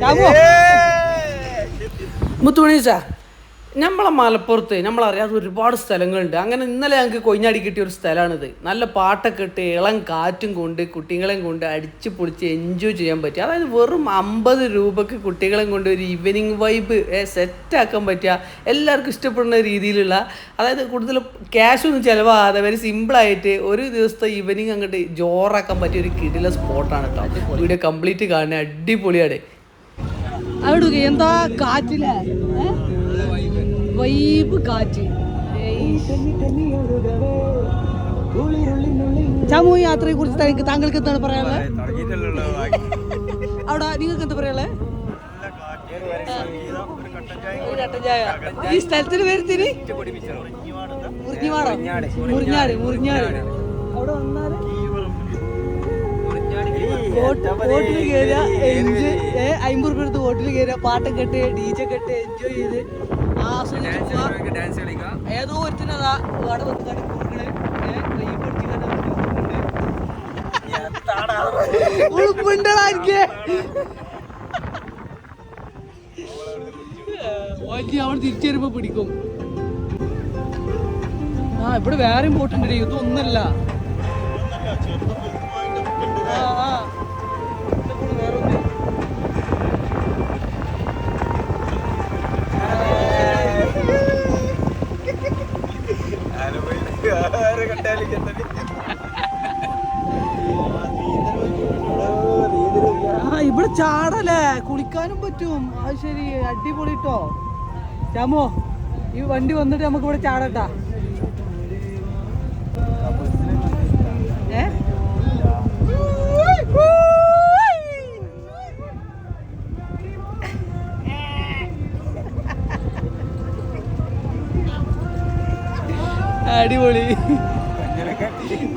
ചാമോ മുത്തുമണീസ നമ്മളെ മലപ്പുറത്ത് നമ്മളറിയാത്ത ഒരുപാട് സ്ഥലങ്ങളുണ്ട്. അങ്ങനെ ഇന്നലെ ഞങ്ങൾക്ക് കൊയിഞ്ഞാടി കിട്ടിയ ഒരു സ്ഥലമാണിത് നല്ല പാട്ടൊക്കെ ഇട്ട് ഇളം കാറ്റും കൊണ്ട് കുട്ടികളെയും കൊണ്ട് അടിച്ച് പൊളിച്ച് എൻജോയ് ചെയ്യാൻ പറ്റുക അതായത് വെറും അമ്പത് രൂപക്ക് കുട്ടികളെയും കൊണ്ട് ഒരു ഈവനിങ് വൈബ് സെറ്റാക്കാൻ പറ്റുക എല്ലാവർക്കും ഇഷ്ടപ്പെടുന്ന രീതിയിലുള്ള അതായത് കൂടുതൽ ക്യാഷ് ഒന്നും ചിലവാകാതെ വരെ സിമ്പിളായിട്ട് ഒരു ദിവസത്തെ ഈവനിങ് അങ്ങോട്ട് ജോറാക്കാൻ പറ്റിയ ഒരു കിടില സ്പോട്ടാണ് കേട്ടോ വീഡിയോ കംപ്ലീറ്റ് കാണുന്നത് അടിപൊളിയാണ്. അവിടെ എന്താ കാറ്റില്ലേ വൈബ് കാറ്റ്. ചാമു യാത്രയെ കുറിച്ച് തനിക്ക് താങ്കൾക്ക് എന്താണ് പറയാനുള്ളത്? അവിടെ നിങ്ങൾക്ക് എന്താ പറയാനുള്ളത്. ഈ സ്ഥലത്തിന് പേര് തിരി മുറിഞ്ഞിവാടോ മുറിഞ്ഞാട് മുറിഞ്ഞാട് അവിടെ വന്നാൽ ബോട്ടിൽ കയറുക എൻജോയ് അമ്പത് റുപ്യ എടുത്ത് ബോട്ടിൽ കയറുക പാട്ട് കെട്ട് ഡി ജെ ഇട്ട് എൻജോയ് ചെയ്ത് ആസ്വദിച്ച്. ഏതോ അവിടെ എനിക്ക്. ഓറ്റി അവൾ തിരിച്ചു വരുമ്പോ പിടിക്കും. ആ ഇവിടെ വേറെയും ബോട്ടുണ്ട് ഇതൊന്നല്ല ആ ആ. ഇവിടെ ചാടല്ലേ? കുളിക്കാനും പറ്റും. അത് ശരി. അടിപൊളി ട്ടോ. ചാമോ ഈ വണ്ടി വന്നിട്ട് നമുക്ക് ഇവിടെ ചാടട്ടാ. അടിപൊളി.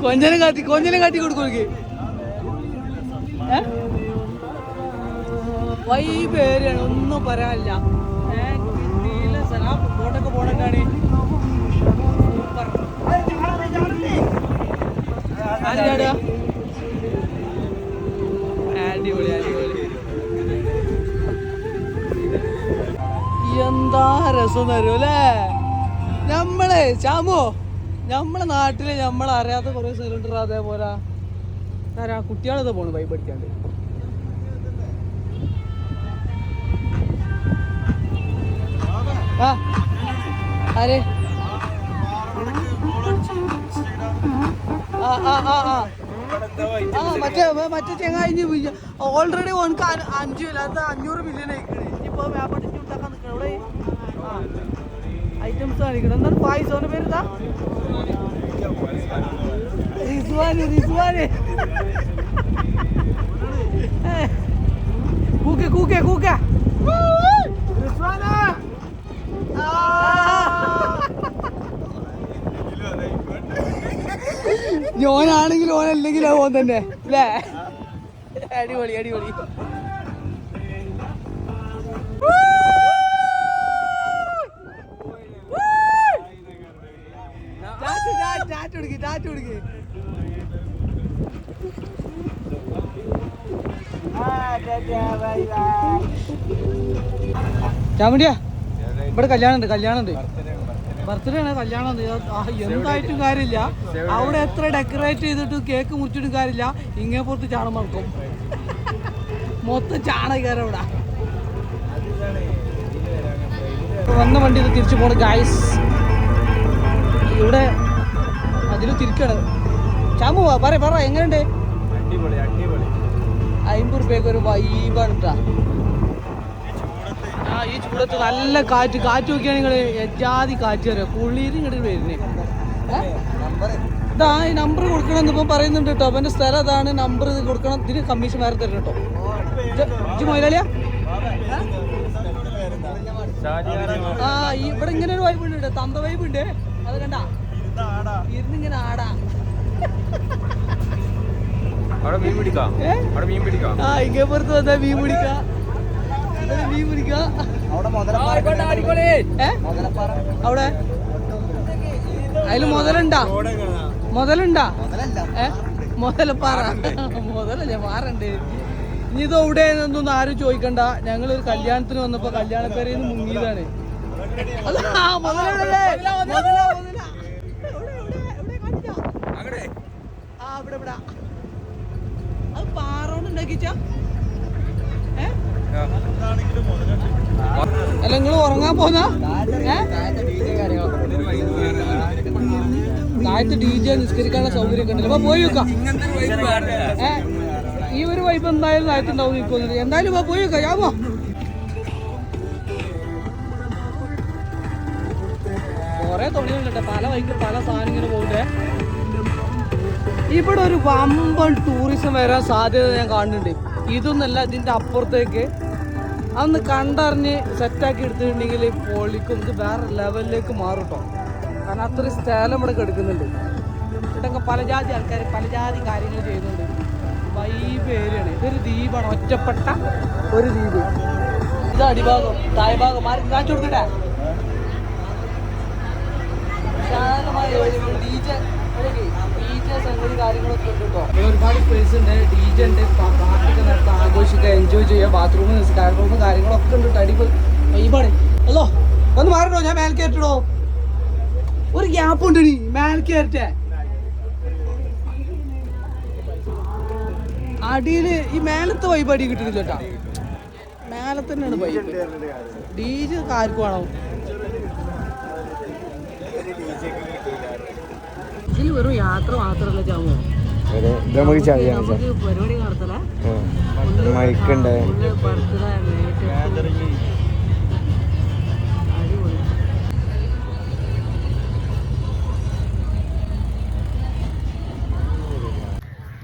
കൊഞ്ചനെ കാട്ടി കൊഞ്ചനെ കാട്ടി കൊടുക്കും വൈബേരിയാണ് ഒന്നും പറയാനില്ല. കിട്ടിയില്ല സ്ഥലം. എന്താ രസം തരും അല്ലേ നമ്മളെ ചാമോ നമ്മളെ നാട്ടിൽ നമ്മളറിയാത്ത കുറെ സിലിണ്ടർ അതേപോലെ. ആരാ കുട്ടികളത് പോണു ബൈബ് അടിക്കാണ്ട്. ആരെ? ആ മറ്റേ മറ്റേ ചെങ്ങായി ഓൾറെഡി ഓനക്ക് അഞ്ചു ഇല്ലാത്ത അഞ്ഞൂറ് മില്യൺ ആയിക്കണേ ഇനിയിപ്പോ വ്യാപാരം ഐറ്റംസ് കാണിക്കണം എന്താണ് പായസോന്റെ പേരെന്താ? റിസ്വാന് റിസ്വാന് കൂക്കെ കൂക്കെ കൂക്കെ. റിസ്വാനാ. ഓനാണെങ്കിൽ ഓനല്ലെങ്കിൽ ഓൻ തന്നെ. അല്ലേ അടിപൊളി അടിപൊളി ടാറ്റ് കൊടുക്ക് ടാറ്റ കൊടുക്ക്. ചാമുണ്ടിയാ ഇവിടെ കല്യാണം ഉണ്ട് കല്യാണം ഉണ്ട് ബർത്ത്ഡേ ആണ് കല്യാണം എന്തായിട്ടും കാര്യമില്ല. അവിടെ എത്ര ഡെക്കറേറ്റ് ചെയ്തിട്ട് കേക്ക് മുറിച്ചിട്ടും കാര്യമില്ല. ഇങ്ങനെ പുറത്ത് ചാണം മറക്കും മൊത്തം ചാണകാരം വന്ന വണ്ടി തിരിച്ചു പോണ ഗായ്സ് ഇവിടെ അതിൽ തിരിക്കണത് ചാമു പറ പറ എങ്ങനെയുണ്ട് അമ്പത് റുപ്യക്ക് ഒരു വൈബാണ് കേട്ടാ ആ ഈ ചൂടത്ത് നല്ല കാറ്റ് കാറ്റ് നോക്കിയാണ് നിങ്ങൾ എജാതി കാറ്റ് വരെ. കുളിയിൽ ഇങ്ങോട്ട് വരുന്നേ. ഇതാ ഈ നമ്പർ കൊടുക്കണം ഇപ്പം പറയുന്നുണ്ട് കേട്ടോ അവന്റെ സ്ഥലം അതാണ് നമ്പർ ഇത് കൊടുക്കണം. ഇതിന് കമ്മീഷൻ വേറെ തരണം കേട്ടോ ഇജ്ജ് മൊയിലാളിയാ? ആ ഇവിടെ ഇങ്ങനെ ഒരു വൈബ് ഉണ്ട് തന്ത വൈബ് ഉണ്ട്. അത് കണ്ട? ഇരുന്നിങ്ങനെ ആടാ. അവിടെ മീൻ പിടിക്കാം? ഏ? അവിടെ മീൻ പിടിക്കാം? ആ ഇങ്ങേപ്പുറത്ത് വന്നാ മീൻ പിടിക്ക. മീൻ പിടിക്ക. ഏ? അവിടെ? അതിൽ മുതലുണ്ടാ? മുതലുണ്ടാ? മുതലപ്പാറ. മുതലല്ലേ പാറുണ്ട് ഇനി ഇത് എവിടെ എന്നൊന്നും ആരും ചോദിക്കണ്ട. ഞങ്ങൾ ഒരു കല്യാണത്തിന് വന്നപ്പോ കല്യാണ പേരയിൽ നിന്ന് മുങ്ങിയതാണ് ആ, മുതല. ആ, ഇവിടെ, ഇവിടെ. അത് പാറോണ്ട് ഉണ്ടാക്കിച്ചാ? അല്ല നിങ്ങൾ ഉറങ്ങാൻ പോന്നാ? താഴത്ത് ഡി ജെ നിസ്കരിക്കാനുള്ള സൗകര്യം ഒക്കെ ഉണ്ടല്ലോ. അപ്പൊ പോയി വെക്കാം. ഈ ഒരു വൈബ് എന്തായാലും താഴത്തുണ്ടാവും നിൽക്കുന്നില്ല എന്തായാലും ഇപ്പൊ പോയി വെക്കാം. ഞാമോ കൊറേ തുണികളുണ്ട് പല വൈക്ക് പല സാധനം ഇങ്ങനെ ഇവിടെ ഒരു വമ്പൻ ടൂറിസം വരാൻ സാധ്യത ഞാൻ കാണുന്നുണ്ട്. ഇതൊന്നല്ല ഇതിന്റെ അപ്പുറത്തേക്ക്. അന്ന് കണ്ടറിഞ്ഞ് സെറ്റാക്കി എടുത്തിട്ടുണ്ടെങ്കിൽ പൊളിക്കും ഇത് വേറെ ലെവലിലേക്ക് മാറും കേട്ടോ കാരണം അത്രയും സ്ഥലം ഇവിടെ കിടക്കുന്നുണ്ട്. ഇവിടെയൊക്കെ പല ജാതി ആൾക്കാർ പല ജാതി കാര്യങ്ങൾ ചെയ്യുന്നുണ്ട്. വൈബ് ഏരിയാണ് ഇതൊരു ദ്വീപാണ്. ഒറ്റപ്പെട്ട ഒരു ദ്വീപ്. ഇത് അടിഭാഗം താഴ്ഭാഗം. മാറി കാണിച്ചു കൊടുക്കട്ടെ? വിശാലമായ ഡി ഒരുപാട് സ്പേസ് ഉണ്ട്. ഡി ജെ ഉണ്ട് പാട്ടൊക്കെ നടത്താം ആഘോഷിക്കാം എൻജോയ് ചെയ്യാം ബാത്റൂം സ്കാൻ റൂം കാര്യങ്ങളൊക്കെ ഉണ്ട് അടിപൊളി വൈബാണ് ഹലോ ഒന്ന് മാറണോ ഞാൻ മേൽ ഒരു ഗ്യാപ്പ് ഉണ്ട് നീ മേൽ കയറ്റേ അടിയിൽ ഈ മേലത്തെ വൈബ് അടി കിട്ടുന്നില്ല കേട്ടോ മേലെ തന്നെയാണ് വൈബ് ഡി ജെ ആർക്കും വേണോ. ഇതിൽ വെറും യാത്ര മാത്രമല്ല ഇത് നമുക്ക് പരിപാടി നടത്തല. മൈക്കുണ്ട്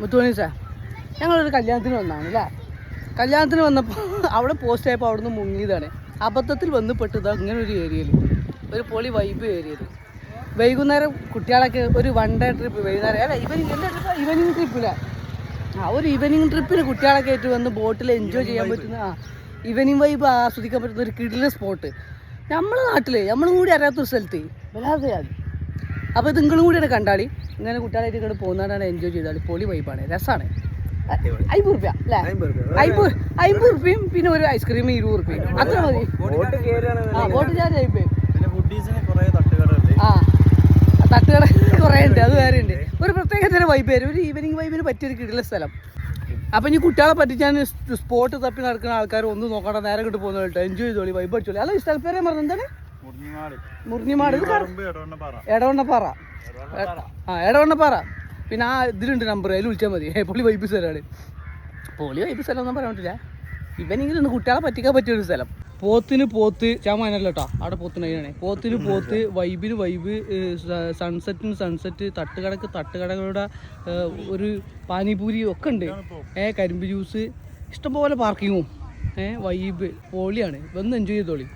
മുത്തുമണി സാർ ഞങ്ങളൊരു കല്യാണത്തിന് വന്നതാണ് അല്ലേ കല്യാണത്തിന് വന്നപ്പോൾ അവിടെ പോസ്റ്റ് ആയപ്പോൾ അവിടെ നിന്ന് മുങ്ങിയതാണ്. അബദ്ധത്തിൽ വന്ന് പെട്ടതാണ് അങ്ങനെ ഒരു ഏരിയയിൽ ഒരു പൊളി വൈബ് ഏരിയയിൽ വൈകുന്നേരം കുട്ടികളൊക്കെ ഒരു വൺ ഡേ ട്രിപ്പ് വൈകുന്നേരം. അല്ല ഈവനിങ് എന്റെ ട്രിപ്പ് ഈവനിങ് ട്രിപ്പില്ല ആ ഒരു ഈവനിങ് ട്രിപ്പിന് കുട്ടികളൊക്കെ ആയിട്ട് വന്ന് ബോട്ടിൽ എൻജോയ് ചെയ്യാൻ പറ്റുന്ന ആ ഈവനിങ് വൈബ് ആസ്വദിക്കാൻ പറ്റുന്ന ഒരു കിടിലെ സ്പോട്ട് നമ്മളെ നാട്ടിൽ നമ്മളും കൂടി അറിയാത്തൊരു സ്ഥലത്ത്. വല്ലാതെ അത് അപ്പോൾ ഇത് നിങ്ങളും കൂടിയാണ് കണ്ടാളി. ഇങ്ങനെ കുട്ടികളായിട്ട് ഇങ്ങോട്ട് പോകുന്നതാണ് എൻജോയ് ചെയ്താൽ പൊളി വൈബാണ് രസമാണ് അമ്പത് റുപ്യ അല്ലേ? അമ്പത് അമ്പത് റുപ്യയും പിന്നെ ഒരു ഐസ്ക്രീം ഇരുപത് റുപ്യയും. അത്ര മതി. ആ ബോട്ട് ചാർജ് അയ്പേ ആ തട്ടുകട കുറേ ഉണ്ട് അത് വേറെ ഉണ്ട് ഒരു പ്രത്യേക തരം വൈബ് വരും ഒരു ഈവനിങ് വൈബിന് പറ്റിയൊരു കിടില സ്ഥലം. അപ്പം ഇനി കുട്ടികളെ പറ്റിച്ചാൽ സ്പോട്ട് തപ്പി നടക്കുന്ന ആൾക്കാർ ഒന്നും നോക്കണ്ട നേരെ കിട്ടു പോകുന്ന കേട്ടോ. എൻജോയ് ചെയ്തോളി വൈബ് അടിച്ചോളി. അല്ല ഈ സ്ഥലപ്പേരെ പറഞ്ഞ എന്താണ്? മുറിഞ്ഞിമാട് എടവണ്ണപ്പാറ. ആ എടവണ്ണപ്പാറ. പിന്നെ ആ ഇതിലുണ്ട് നമ്പർ അതിൽ വിളിച്ചാൽ മതി. പൊളി വൈബ് സ്ഥലമാണ്. പൊളി വൈബ് സ്ഥലം ഒന്നും പറയാൻ പറ്റില്ല. ഇവനെങ്കിലും കുട്ടികളെ പറ്റിക്കാൻ പറ്റിയൊരു സ്ഥലം. പോത്തിന് പോത്ത് ചാമാനല്ല കേട്ടോ അവിടെ പോത്തിനാണ് പോത്തിന് പോത്ത് വൈബിന് വൈബ് സൺസെറ്റിന് സൺസെറ്റ് തട്ടുകടക്ക് തട്ടുകടകളുടെ ഒരു പാനിപൂരി ഒക്കെ ഉണ്ട്. ഏ കരിമ്പ് ജ്യൂസ് ഇഷ്ടംപോലെ പാർക്കിങ്ങും ഏ വൈബ് പൊളിയാണ്. വന്ന് എൻജോയ് ചെയ്തോളി.